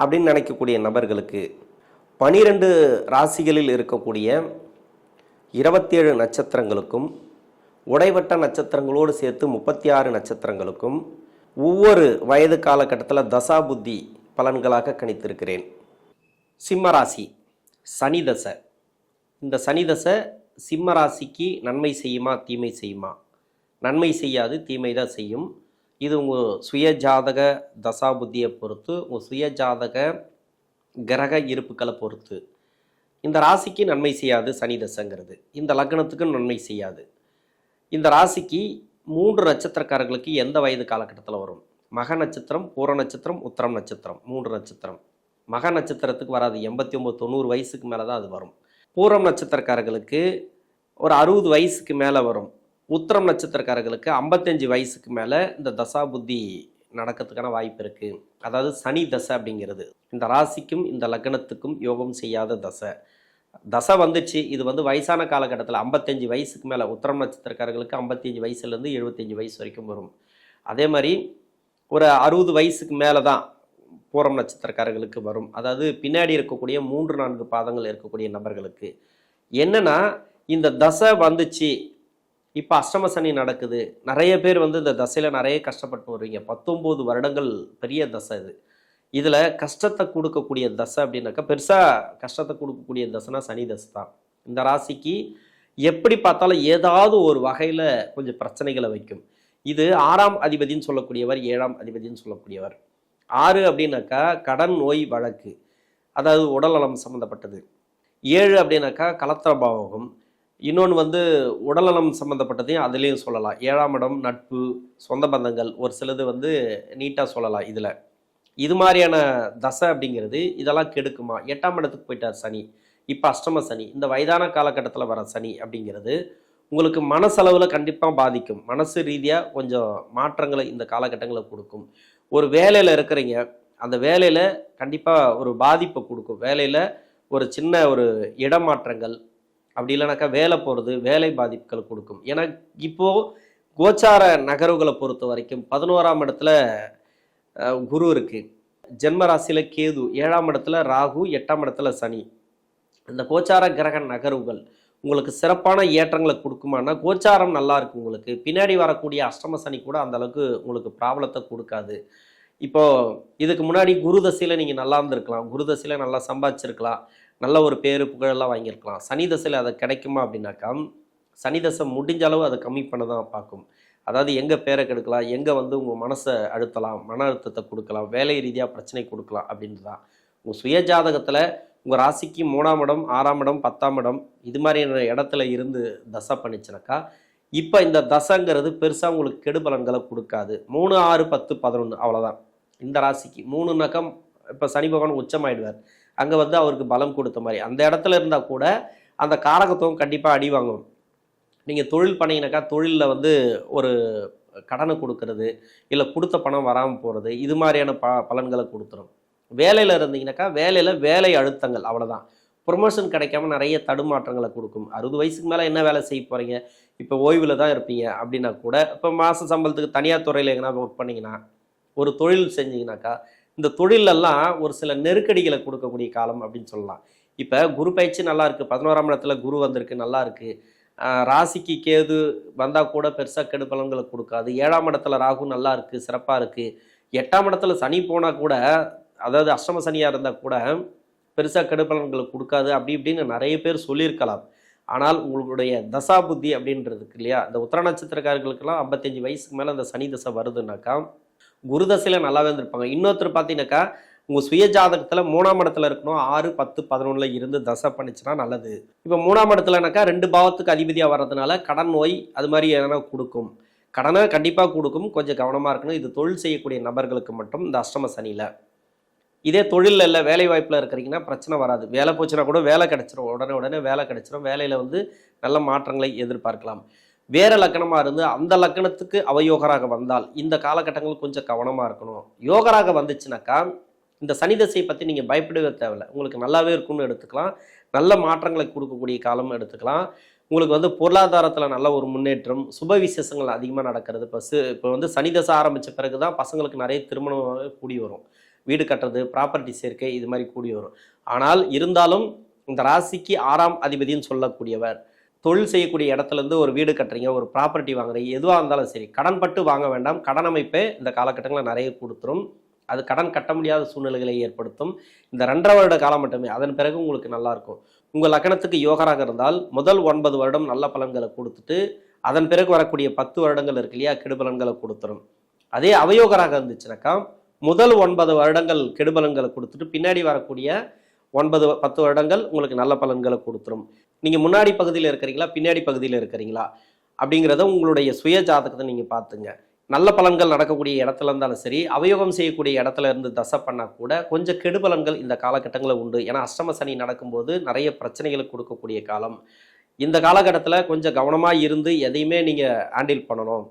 அப்படின்னு நினைக்கக்கூடிய நபர்களுக்கு பனிரெண்டு ராசிகளில் இருக்கக்கூடிய இருபத்தேழு நட்சத்திரங்களுக்கும் உடைவட்ட நட்சத்திரங்களோடு சேர்த்து முப்பத்தி ஆறு நட்சத்திரங்களுக்கும் ஒவ்வொரு வயது காலகட்டத்தில் தசா புத்தி பலன்களாக கணித்திருக்கிறேன். சிம்ம ராசி சனி தசை. இந்த சனி தசை சிம்ம ராசிக்கு நன்மை செய்யுமா தீமை செய்யுமா? நன்மை செய்யாது தீமை தான் செய்யும். இது உங்கள் சுய ஜாதக தசா புத்தியை பொறுத்து உங்கள் சுய ஜாதக கிரக இருப்புக்களை பொறுத்து. இந்த ராசிக்கு நன்மை செய்யாது சனி தசைங்கிறது. இந்த லக்னத்துக்கு நன்மை செய்யாது. இந்த ராசிக்கு மூன்று நட்சத்திரக்காரர்களுக்கு எந்த வயது காலகட்டத்தில் வரும்? மக நட்சத்திரம் பூர நட்சத்திரம் உத்திரம் நட்சத்திரம். மூன்று நட்சத்திரம். மக நட்சத்திரத்துக்கு வராது எண்பத்தி ஒம்பது தொண்ணூறு வயசுக்கு மேலே தான் அது வரும். பூரம் நட்சத்திரக்காரர்களுக்கு ஒரு அறுபது வயசுக்கு மேலே வரும். உத்திரம் நட்சத்திரக்காரர்களுக்கு ஐம்பத்தஞ்சு வயசுக்கு மேலே இந்த தசா புத்தி நடக்கிறதுக்கான வாய்ப்பு இருக்குது அதாவது சனி தசை அப்படிங்கிறது. இந்த ராசிக்கும் இந்த லக்னத்துக்கும் யோகம் செய்யாத தசை. தசை வந்துச்சு. இது வந்து வயசான காலகட்டத்தில் ஐம்பத்தஞ்சு வயசுக்கு மேலே உத்திரம் நட்சத்திரக்காரர்களுக்கு ஐம்பத்தஞ்சு வயசுலேருந்து எழுபத்தஞ்சு வயசு வரைக்கும் வரும். அதே மாதிரி ஒரு அறுபது வயசுக்கு மேலே தான் பூரம் நட்சத்திரக்காரர்களுக்கு வரும். அதாவது பின்னாடி இருக்கக்கூடிய மூன்று நான்கு பாதங்கள் இருக்கக்கூடிய நபர்களுக்கு. என்னென்னா இந்த தசை வந்துச்சு இப்போ அஷ்டம சனி நடக்குது. நிறைய பேர் வந்து இந்த தசையில் நிறைய கஷ்டப்பட்டு வருவீங்க பத்தொம்போது வருடங்கள் பெரிய தசை இது. இதில் கஷ்டத்தை கொடுக்கக்கூடிய தசை அப்படின்னாக்கா பெருசாக கஷ்டத்தை கொடுக்கக்கூடிய தசைனா சனி தசை தான். இந்த ராசிக்கு எப்படி பார்த்தாலும் ஏதாவது ஒரு வகையில் கொஞ்சம் பிரச்சனைகளை வைக்கும். இது ஆறாம் அதிபதின்னு சொல்லக்கூடியவர் ஏழாம் அதிபதின்னு சொல்லக்கூடியவர். ஆறு அப்படின்னாக்கா கடன் நோய் வழக்கு. அதாவது உடல்நலம் சம்மந்தப்பட்டது ஏழு அப்படின்னாக்கா கலத்திரபாவகம் இன்னொன்று வந்து உடல்நலம் சம்மந்தப்பட்டதையும் அதுலேயும் சொல்லலாம். ஏழாம் இடம் நட்பு சொந்த பந்தங்கள் ஒரு சிலது வந்து நீட்டாக சொல்லலாம் இதில். இது மாதிரியான தசை அப்படிங்கிறது இதெல்லாம் கெடுக்குமா? எட்டாம் இடத்துக்கு போயிட்டார் சனி. இப்போ அஷ்டம சனி. இந்த வயதான காலகட்டத்தில் வர சனி அப்படிங்கிறது உங்களுக்கு மனசளவில் கண்டிப்பாக பாதிக்கும். மனசு ரீதியாக கொஞ்சம் மாற்றங்களை இந்த காலகட்டங்களை கொடுக்கும். ஒரு வேலையில் இருக்கிறீங்க. அந்த வேலையில் கண்டிப்பாக ஒரு பாதிப்பை கொடுக்கும். வேலையில் ஒரு சின்ன ஒரு இடமாற்றங்கள் அப்படி இல்லைனாக்கா வேலை போகிறது வேலை பாதிப்புகள் கொடுக்கும். ஏன்னா இப்போது கோச்சார நகர்வுகளை பொறுத்த வரைக்கும் பதினோராம் இடத்துல குரு இருக்குது ஜென்ம ராசியில் கேது ஏழாம் இடத்துல ராகு எட்டாம் இடத்துல சனி. இந்த கோச்சார கிரக நகர்வுகள் உங்களுக்கு சிறப்பான ஏற்றங்களை கொடுக்குமானா கோச்சாரம் நல்லா இருக்கும் உங்களுக்கு. பின்னாடி வரக்கூடிய அஷ்டம சனி கூட அந்த அளவுக்கு உங்களுக்கு ப்ராப்ளத்தை கொடுக்காது. இப்போ இதுக்கு முன்னாடி குரு தசையில் நீங்கள் நல்லா இருந்திருக்கலாம். குரு தசையில் நல்லா சம்பாதிச்சிருக்கலாம். நல்ல ஒரு பேரு புகழெல்லாம் வாங்கியிருக்கலாம். சனி தசையில் அது கிடைக்குமா அப்படின்னாக்கா சனி தசை முடிஞ்ச அளவு அதை கம்மி பண்ண தான் பார்க்கும். அதாவது எங்கே பேரை கெடுக்கலாம் எங்கே வந்து உங்கள் மனசை அழுத்தலாம் மன அழுத்தத்தை கொடுக்கலாம் வேலை ரீதியாக பிரச்சனை கொடுக்கலாம் அப்படின்றது தான் உங்கள் சுய ஜாதகத்தில் உங்கள் ராசிக்கு மூணாம் இடம் ஆறாம் இடம் பத்தாம் இடம் இது மாதிரியான இடத்துல இருந்து தசை பண்ணிச்சுனாக்கா இப்போ இந்த தசைங்கிறது பெருசாக உங்களுக்கு கெடு பலன்களை கொடுக்காது. மூணு ஆறு பத்து பதினொன்று அவ்வளோதான் இந்த ராசிக்கு மூணுனாக்கா இப்போ சனி பகவான் உச்சமாயிடுவார். அங்கே வந்து அவருக்கு பலம் கொடுத்த மாதிரி. அந்த இடத்துல இருந்தால் கூட அந்த காரகத்துவம் கண்டிப்பாக அடி வாங்கும். நீங்கள் தொழில் பண்ணீங்கனாக்கா தொழிலில் வந்து ஒரு கடனை கொடுக்கறது இல்லை கொடுத்த பணம் வராமல் போகிறது இது மாதிரியான ப பலன்களை கொடுத்துரும். வேலையில் இருந்தீங்கன்னாக்கா வேலையில் வேலை அழுத்தங்கள் அவ்வளோதான் ப்ரொமோஷன் கிடைக்காம நிறைய தடுமாற்றங்களை கொடுக்கும். அறுபது வயசுக்கு மேலே என்ன வேலை செய்ய போகிறீங்க இப்போ ஓய்வில் தான் இருப்பீங்க அப்படின்னா கூட இப்போ மாத சம்பளத்துக்கு தனியார் துறையில் எங்கன்னா ஒர்க் பண்ணிங்கன்னா ஒரு தொழில் செஞ்சிங்கனாக்கா இந்த தொழிலெல்லாம் ஒரு சில நெருக்கடிகளை கொடுக்கக்கூடிய காலம் அப்படின்னு சொல்லலாம். இப்போ குரு பயிற்சி நல்லா இருக்குது பதினோராம் இடத்துல குரு வந்திருக்கு நல்லா இருக்குது ராசிக்கு கேது வந்தால் கூட பெருசாக கெடுபலன்களை கொடுக்காது. ஏழாம் இடத்துல ராகு நல்லா இருக்குது சிறப்பாக இருக்குது எட்டாம் இடத்துல சனி போனால் கூட அதாவது அஷ்டம சனியாக இருந்தால் கூட பெருசாக கெடுபலன்களை கொடுக்காது. அப்படி இப்படின்னு நிறைய பேர் சொல்லியிருக்கலாம். ஆனால் உங்களுடைய தசா புத்தி அப்படின்றதுக்கு இல்லையா? இந்த உத்தர நட்சத்திரக்காரர்களுக்கெல்லாம் ஐம்பத்தஞ்சு வயசுக்கு மேலே அந்த சனி தசை வருதுன்னாக்கா குரு தசையில் நல்லாவே இருந்திருப்பாங்க. இன்னொருத்தர் பார்த்தீங்கன்னாக்கா உங்கள் சுய ஜாதகத்தில் மூணாம் இடத்துல இருக்கணும். ஆறு பத்து பதினொன்றில் இருந்து தசை பண்ணிச்சுன்னா நல்லது. இப்போ மூணாம் இடத்துலனாக்கா ரெண்டு பாவத்துக்கு அதிபதியாக வர்றதுனால கடன் நோய் அது மாதிரி எதனா கொடுக்கும். கடனை கண்டிப்பாக கொடுக்கும். கொஞ்சம் கவனமாக இருக்கணும். இது தொழில் செய்யக்கூடிய நபர்களுக்கு மட்டும் இந்த அஷ்டம சனியில். இதே தொழிலில் இல்லை வேலை வாய்ப்பில் இருக்கிறீங்கன்னா பிரச்சனை வராது. வேலை போச்சுன்னா கூட வேலை கிடச்சிரும். உடனே உடனே வேலை கிடச்சிரும். வேலையில் வந்து நல்ல மாற்றங்களை எதிர்பார்க்கலாம். வேற லக்கணமாக இருந்து அந்த லக்கணத்துக்கு அவயோகராக வந்தால் இந்த காலகட்டங்கள் கொஞ்சம் கவனமாக இருக்கணும். யோகராக வந்துச்சுனாக்கா இந்த சனி தசையை பற்றி நீங்கள் பயப்படவே தேவையில்லை. உங்களுக்கு நல்லாவே இருக்கும்னு எடுத்துக்கலாம். நல்ல மாற்றங்களை கொடுக்கக்கூடிய காலமும் எடுத்துக்கலாம். உங்களுக்கு வந்து பொருளாதாரத்தில் நல்ல ஒரு முன்னேற்றம் சுப விசேஷங்கள் அதிகமாக நடக்கிறது. இப்போ இப்போ வந்து சனி தசை ஆரம்பித்த பிறகு தான் பசங்களுக்கு நிறைய திருமணம் கூடி வரும். வீடு கட்டுறது ப்ராப்பர்ட்டி சேர்க்கை இது மாதிரி கூடி வரும். ஆனால் இருந்தாலும் இந்த ராசிக்கு ஆறாம் அதிபதின்னு சொல்லக்கூடியவர் தொழில் செய்யக்கூடிய இடத்துலேருந்து ஒரு வீடு கட்டுறீங்க ஒரு ப்ராப்பர்ட்டி வாங்குறீங்க எதுவாக இருந்தாலும் சரி கடன் பட்டு வாங்க வேண்டாம். கடன் அமைப்பே இந்த காலகட்டங்களில் நிறைய கொடுத்துரும். அது கடன் கட்ட முடியாத சூழ்நிலைகளை ஏற்படுத்தும். இந்த ரெண்டரை வருட காலம் மட்டுமே அதன் பிறகு உங்களுக்கு நல்லாயிருக்கும் உங்கள் லக்கணத்துக்கு யோகராக இருந்தால் முதல் ஒன்பது வருடம் நல்ல பலன்களை கொடுத்துட்டு அதன் பிறகு வரக்கூடிய பத்து வருடங்கள் இருக்கு இல்லையா கெடுபலன்களை கொடுத்துரும். அதே அவயோகராக இருந்துச்சுனாக்கா முதல் ஒன்பது வருடங்கள் கெடுபலன்களை கொடுத்துட்டு பின்னாடி வரக்கூடிய ஒன்பது பத்து வருடங்கள் உங்களுக்கு நல்ல பலன்களை கொடுத்துரும். நீங்கள் முன்னாடி பகுதியில் இருக்கிறீங்களா பின்னாடி பகுதியில் இருக்கிறீங்களா அப்படிங்கிறத உங்களுடைய சுய ஜாதகத்தை நீங்கள் பார்த்துங்க. நல்ல பலன்கள் நடக்கக்கூடிய இடத்துல இருந்தாலும் சரி அவயோகம் செய்யக்கூடிய இடத்துல இருந்து தசை பண்ணால் கூட கொஞ்சம் கெடுபலன்கள் இந்த காலகட்டங்களில் உண்டு. ஏன்னா அஷ்டம சனி நடக்கும்போது நிறைய பிரச்சனைகளை கொடுக்கக்கூடிய காலம். இந்த காலகட்டத்தில் கொஞ்சம் கவனமாக இருந்து எதையுமே நீங்கள் ஹேண்டில் பண்ணணும்.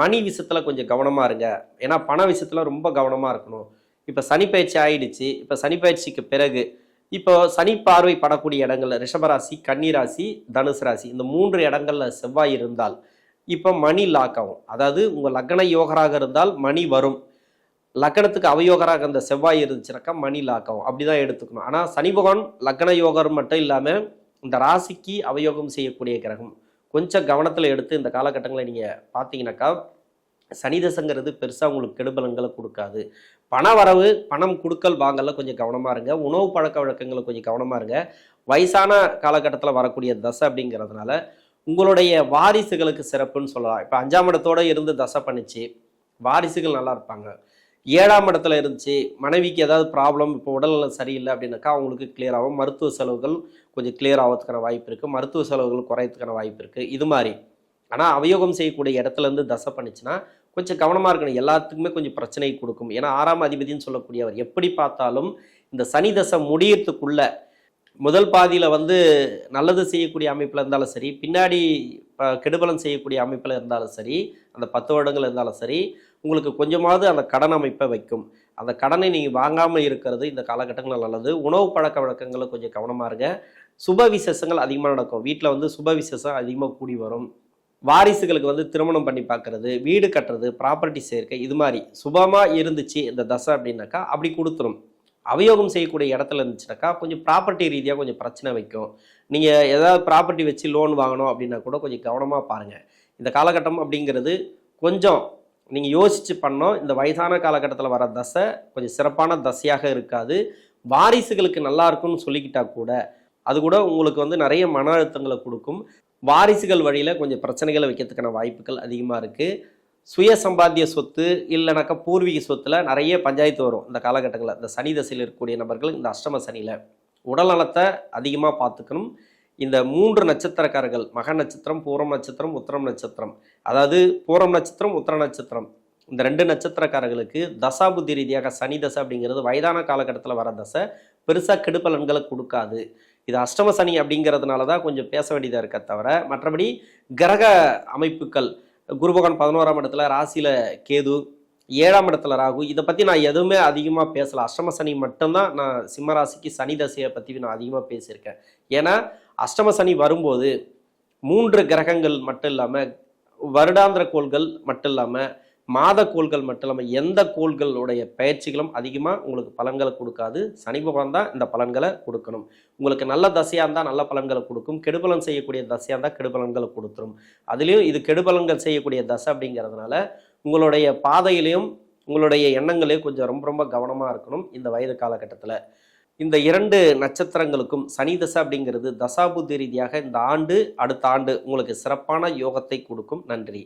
மணி விஷயத்தில் கொஞ்சம் கவனமாக இருங்க. ஏன்னா பண விஷயத்தில் ரொம்ப கவனமாக இருக்கணும். இப்போ சனி பயிற்சி ஆயிடுச்சு. இப்போ சனி பயிற்சிக்கு பிறகு இப்போ சனி பார்வை படக்கூடிய இடங்கள்ல ரிஷபராசி கன்னிராசி தனுசு ராசி இந்த மூன்று இடங்கள்ல செவ்வாய் இருந்தால் இப்போ மணி லாக் ஆகும். அதாவது உங்கள் லக்ன யோகராக இருந்தால் மணி வரும். லக்கணத்துக்கு அவயோகராக அந்த செவ்வாய் இருந்துச்சுனாக்கா மணி லாக் ஆகும். அப்படிதான் எடுத்துக்கணும். ஆனால் சனி பகவான் லக்ன யோகர் மட்டும் இல்லாமல் இந்த ராசிக்கு அவயோகம் செய்யக்கூடிய கிரகம். கொஞ்சம் கவனத்தில் எடுத்து இந்த காலகட்டங்களை நீங்கள் பார்த்தீங்கன்னாக்கா சனிதசங்கிறது பெருசாக உங்களுக்கு கெடுபலங்களை கொடுக்காது. பண வரவு பணம் கொடுக்கல் வாங்கல கொஞ்சம் கவனமாக இருங்க. உணவு பழக்க வழக்கங்களை கொஞ்சம் கவனமாக இருங்க. வயசான காலகட்டத்தில் வரக்கூடிய தசை அப்படிங்கிறதுனால உங்களுடைய வாரிசுகளுக்கு சிறப்புன்னு சொல்லலாம். இப்போ அஞ்சாம் இடத்தோடு இருந்து தசை பண்ணிச்சு. வாரிசுகள் நல்லா இருப்பாங்க. ஏழாம் இடத்துல இருந்துச்சு. மனைவிக்கு ஏதாவது ப்ராப்ளம் இப்போ உடல்நிலை சரியில்லை அப்படின்னாக்கா அவங்களுக்கு கிளியர் ஆகும். மருத்துவ செலவுகள் கொஞ்சம் கிளியர் ஆகிறதுக்கான வாய்ப்பு இருக்குது மருத்துவ செலவுகள் குறையறதுக்கான வாய்ப்பு இருக்குது இது மாதிரி. ஆனால் அவயோகம் செய்யக்கூடிய இடத்துல இருந்து தசை பண்ணிச்சுன்னா கொஞ்சம் கவனமாக இருக்கணும். எல்லாத்துக்குமே கொஞ்சம் பிரச்சனை கொடுக்கும். ஏன்னா ஆறாம் அதிபதின்னு சொல்லக்கூடியவர் எப்படி பார்த்தாலும் இந்த சனி தசை முடியறதுக்குள்ள முதல் பாதியில் வந்து நல்லது செய்யக்கூடிய அமைப்பில் இருந்தாலும் சரி பின்னாடி கெடுபலம் செய்யக்கூடிய அமைப்பில் இருந்தாலும் சரி அந்த பத்து வருடங்கள் இருந்தாலும் சரி உங்களுக்கு கொஞ்சமாவது அந்த கடன் அமைப்பை வைக்கும். அந்த கடனை நீங்கள் வாங்காமல் இருக்கிறது இந்த காலகட்டங்களில் நல்லது. உணவு பழக்க வழக்கங்களை கொஞ்சம் கவனமாக இருங்க. சுப விசேஷங்கள் அதிகமாக நடக்கும். வீட்டில் வந்து சுப விசேஷம் அதிகமாக கூடி வரும். வாரிசுகளுக்கு வந்து திருமணம் பண்ணி பார்க்கறது வீடு கட்டுறது ப்ராப்பர்ட்டி சேர்க்கை இது மாதிரி சுபமாக இருந்துச்சு இந்த தசை அப்படின்னாக்கா அப்படி கொடுத்துரும். அவயோகம் செய்யக்கூடிய இடத்துல இருந்துச்சுனாக்கா கொஞ்சம் ப்ராப்பர்ட்டி ரீதியாக கொஞ்சம் பிரச்சனை வைக்கும். நீங்கள் ஏதாவது ப்ராப்பர்ட்டி வச்சு லோன் வாங்கணும் அப்படின்னா கூட கொஞ்சம் கவனமாக பாருங்கள் இந்த காலகட்டம் அப்படிங்கிறது கொஞ்சம் நீங்கள் யோசித்து பண்ணோம் இந்த வயதான காலகட்டத்தில் வர தசை கொஞ்சம் சிறப்பான தசையாக இருக்காது. வாரிசுகளுக்கு நல்லா இருக்கும்னு சொல்லிக்கிட்டா கூட அது கூட உங்களுக்கு வந்து நிறைய மன அழுத்தங்களை கொடுக்கும். வாரிசுகள் வழியில் கொஞ்சம் பிரச்சனைகளை வைக்கிறதுக்கான வாய்ப்புகள் அதிகமாக இருக்குது சுய சம்பாத்திய சொத்து இல்லைனாக்கா பூர்வீக சொத்தில் நிறைய பஞ்சாயத்து வரும் இந்த காலகட்டங்களில். இந்த சனி தசையில் இருக்கக்கூடிய நபர்கள் இந்த அஷ்டம சனியில். உடல் நலத்தை அதிகமாக பார்த்துக்கணும். இந்த மூன்று நட்சத்திரக்காரர்கள் மக நட்சத்திரம் பூரம் நட்சத்திரம் உத்திரம் நட்சத்திரம். அதாவது பூரம் நட்சத்திரம் உத்திர நட்சத்திரம். இந்த ரெண்டு நட்சத்திரக்காரர்களுக்கு தசாபுத்தி ரீதியாக சனி தசை அப்படிங்கிறது வயதான காலகட்டத்தில் வர தசை. பெருசாக கெடுப்பலன்களை கொடுக்காது. இது அஷ்டம சனி அப்படிங்கிறதுனால தான் கொஞ்சம் பேச வேண்டியதாக இருக்க தவிர மற்றபடி கிரக அமைப்புகள் குருபகவான் பதினோராம் இடத்துல ராசியில் கேது ஏழாம் இடத்துல ராகு இதை பற்றி நான் எதுவுமே அதிகமாக பேசலை. அஷ்டம சனி மட்டும்தான் நான் சிம்மராசிக்கு சனி தசையை பற்றி நான் அதிகமாக பேசியிருக்கேன். ஏன்னா அஷ்டம சனி வரும்போது மூன்று கிரகங்கள் மட்டும் இல்லாமல் வருடாந்திர கோள்கள் மட்டும் இல்லாமல் மாத கோள்கள் மட்டும் இல்லாமல் எந்த கோள்களுடைய பயிற்சிகளும் அதிகமாக உங்களுக்கு பலன்களை கொடுக்காது. சனி பகவான் தான் இந்த பலன்களை கொடுக்கணும். உங்களுக்கு நல்ல தசையாக இருந்தால் நல்ல பலன்களை கொடுக்கும். கெடுபலன் செய்யக்கூடிய தசையாக இருந்தால் கெடுபலன்களை கொடுத்துரும். அதுலேயும் இது கெடுபலன்கள் செய்யக்கூடிய தசை அப்படிங்கிறதுனால உங்களுடைய பாதையிலையும் உங்களுடைய எண்ணங்களையும் கொஞ்சம் ரொம்ப ரொம்ப கவனமாக இருக்கணும் இந்த வயது காலகட்டத்தில். இந்த இரண்டு நட்சத்திரங்களுக்கும் சனி தசை அப்படிங்கிறது தசாபுத்தி ரீதியாக இந்த ஆண்டு அடுத்த ஆண்டு உங்களுக்கு சிறப்பான யோகத்தை கொடுக்கும். நன்றி.